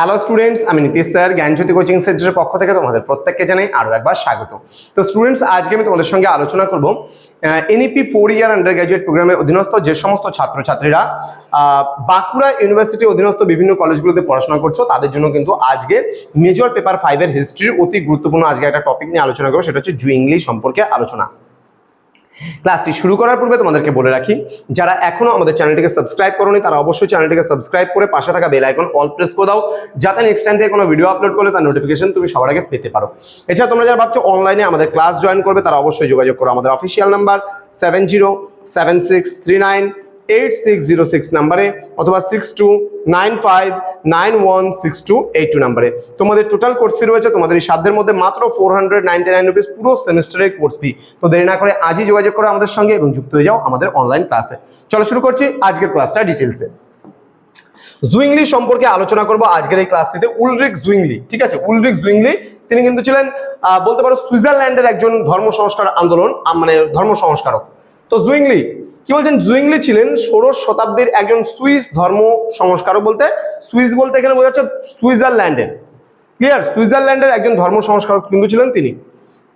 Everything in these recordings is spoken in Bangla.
হ্যালো স্টুডেন্টস আমি নীতিশ স্যার জ্ঞানজ্যোতি কোচিং সেন্টারের পক্ষ থেকে তোমাদের প্রত্যেককে জানাই আরও একবার স্বাগত। তো স্টুডেন্টস আজকে আমি তোমাদের সঙ্গে আলোচনা করব NEP four year undergraduate প্রোগ্রামের অধীনস্থ যে সমস্ত ছাত্রছাত্রীরা বাঁকুড়া ইউনিভার্সিটির অধীনস্থ বিভিন্ন কলেজগুলোতে পড়াশোনা করছ, তাদের জন্য কিন্তু আজকে মেজর পেপার ফাইভের হিস্ট্রির অতি গুরুত্বপূর্ণ আজকে একটা টপিক নিয়ে আলোচনা করব, সেটা হচ্ছে জুইংলি সম্পর্কে আলোচনা। ক্লাসটি শুরু করার পূর্বে তোমাদেরকে বলে রাখি, যারা এখনও আমাদের চ্যানেলটিকে সাবস্ক্রাইব করোনি, তারা অবশ্যই চ্যানেলটিকে সাবস্ক্রাইব করে পাশে থাকা বেল আইকন অল প্রেস করে দাও, যাতে নেক্সট টাইম থেকে কোনো ভিডিও আপলোড করলে তার নোটিফিকেশন তুমি সবার আগে পেতে পারো। এছাড়া তোমরা যারা ভাবছ অনলাইনে আমাদের ক্লাস জয়েন করবে, তারা অবশ্যই যোগাযোগ করো আমাদের official number seven zero seven six three nine eight six zero six নাম্বারে অথবা six two nine five nine one six two eight two নাম্বারে। তোমাদের টোটাল কোর্স ফি রয়েছে, তোমাদের এই সাধ্যের মধ্যে মাত্র four hundred ninety nine rupees পুরো সেমিস্টারের কোর্স ফি তো দেরি না করে আজই যোগাযোগ করো আমাদের সঙ্গে এবং যুক্ত হয়ে যাও আমাদের অনলাইন ক্লাসে চলো শুরু করছি আজকের ক্লাসটা ডিটেলসে জুইংলি সম্পর্কে আলোচনা করব আজকের এই ক্লাসটিতে উলরিক জুইংলি ঠিক আছে? উলরিক জুইংলি তিনি কিন্তু ছিলেন বলতে পারো সুইজারল্যান্ডের একজন ধর্ম সংস্কার আন্দোলন মানে ধর্ম সংস্কারক তো জুইংলি, কি বলছেন? জুইংলি ছিলেন ষোড়শ শতাব্দীর একজন সুইস ধর্ম সংস্কারক বলতে, সুইস বলতে এখানে বোঝা যাচ্ছে সুইজারল্যান্ডের। ক্লিয়ার সুইজারল্যান্ডের একজন ধর্ম সংস্কারক কিন্তু ছিলেন তিনি।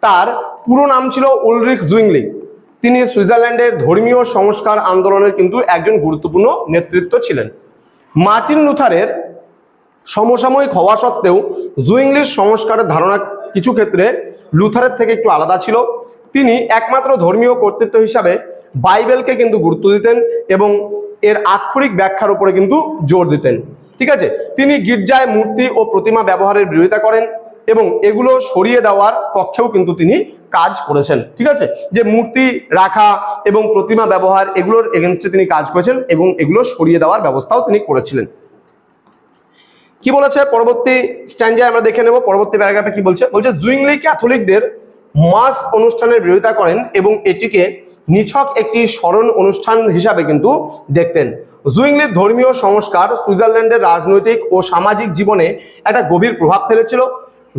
তার পুরো নাম ছিল উলরিক জুইংলি। তিনি সুইজারল্যান্ডের ধর্মীয় সংস্কার আন্দোলনের কিন্তু একজন গুরুত্বপূর্ণ নেতৃত্ব ছিলেন। মার্টিন লুথারের সমসাময়িক হওয়া সত্ত্বেও জুইংলির সংস্কারের ধারণা কিছু ক্ষেত্রে লুথারের থেকে একটু আলাদা ছিল। তিনি একমাত্র ধর্মীয় কর্তৃত্ব হিসাবে বাইবেলকে কিন্তু গুরুত্ব দিতেন এবং এর আক্ষরিক ব্যাখ্যার উপরে কিন্তু জোর দিতেন। ঠিক আছে? তিনি গির্জায় মূর্তি ও প্রতিমা ব্যবহারের বিরোধিতা করেন এবং এগুলো সরিয়ে দেওয়ার পক্ষেও কিন্তু তিনি কাজ করেছেন। ঠিক আছে? যে মূর্তি রাখা এবং প্রতিমা ব্যবহার এগুলোর এগেনস্টে তিনি কাজ করেছেন এবং এগুলো সরিয়ে দেওয়ার ব্যবস্থাও তিনি করেছিলেন। কি বলেছে? পরবর্তী স্ট্যান্ডে আমরা দেখে নেব। পরবর্তী প্যারাগ্রাফে কি বলছে? বলছে, জুইংলি ক্যাথলিকদের মাস অনুষ্ঠানের বিরোধিতা করেন এবং এটিকে নিছক একটি স্মরণ অনুষ্ঠান হিসাবে কিন্তু দেখতেন। জুইংলির ধর্মীয় সংস্কার সুইজারল্যান্ডের রাজনৈতিক ও সামাজিক জীবনে একটা গভীর প্রভাব ফেলেছিল।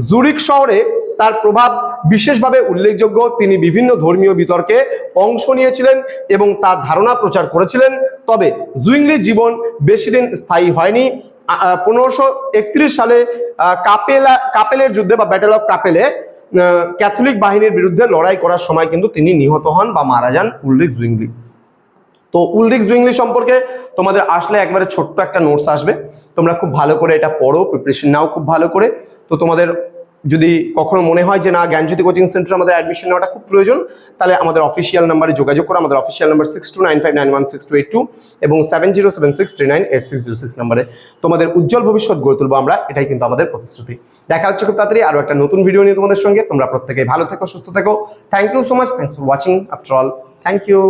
জুরিক শহরে তার প্রভাব বিশেষভাবে উল্লেখযোগ্য। তিনি বিভিন্ন ধর্মীয় বিতর্কে অংশ নিয়েছিলেন এবং তার ধারণা প্রচার করেছিলেন। তবে জুইংলির জীবন বেশি দিন স্থায়ী হয়নি। পনেরোশো সালে কাপেলা, কাপেলের যুদ্ধে বা ব্যাটেল অফ কাপেলে ক্যাথলিক বাহিনীর বিরুদ্ধে লড়াই করার সময় কিন্তু তিনি নিহত হন বা মারা যান উল্রিক জুইংলি। তো উলরিক জুইংলি সম্পর্কে তোমাদের আসলে একবারে ছোট্ট একটা নোটস আসবে। তোমরা খুব ভালো করে এটা পড়ো প্রিপারেশন নাও খুব ভালো করে। তো তোমাদের যদি কখনো মনে হয় যে না, জ্ঞানজ্যোতি কোচিং সেন্টার আমাদের অ্যাডমিশন নেওয়াটা খুব প্রয়োজন, তাহলে আমাদের অফিসিয়াল নাম্বারে যোগাযোগ করো। আমাদের official number six two nine five nine one six two eight two এবং seven zero seven six three nine eight six zero six নাম্বারে তোমাদের উজ্জ্বল ভবিষ্যৎ গড়ে তুলবো আমরা, এটাই কিন্তু আমাদের প্রতিশ্রুতি। দেখা হচ্ছে খুব তাড়াতাড়ি আরও একটা নতুন ভিডিও নিয়ে তোমাদের সঙ্গে। তোমরা প্রত্যেকেই ভালো থেকো, সুস্থ থেকো। Thank you so much thanks for watching after all thank you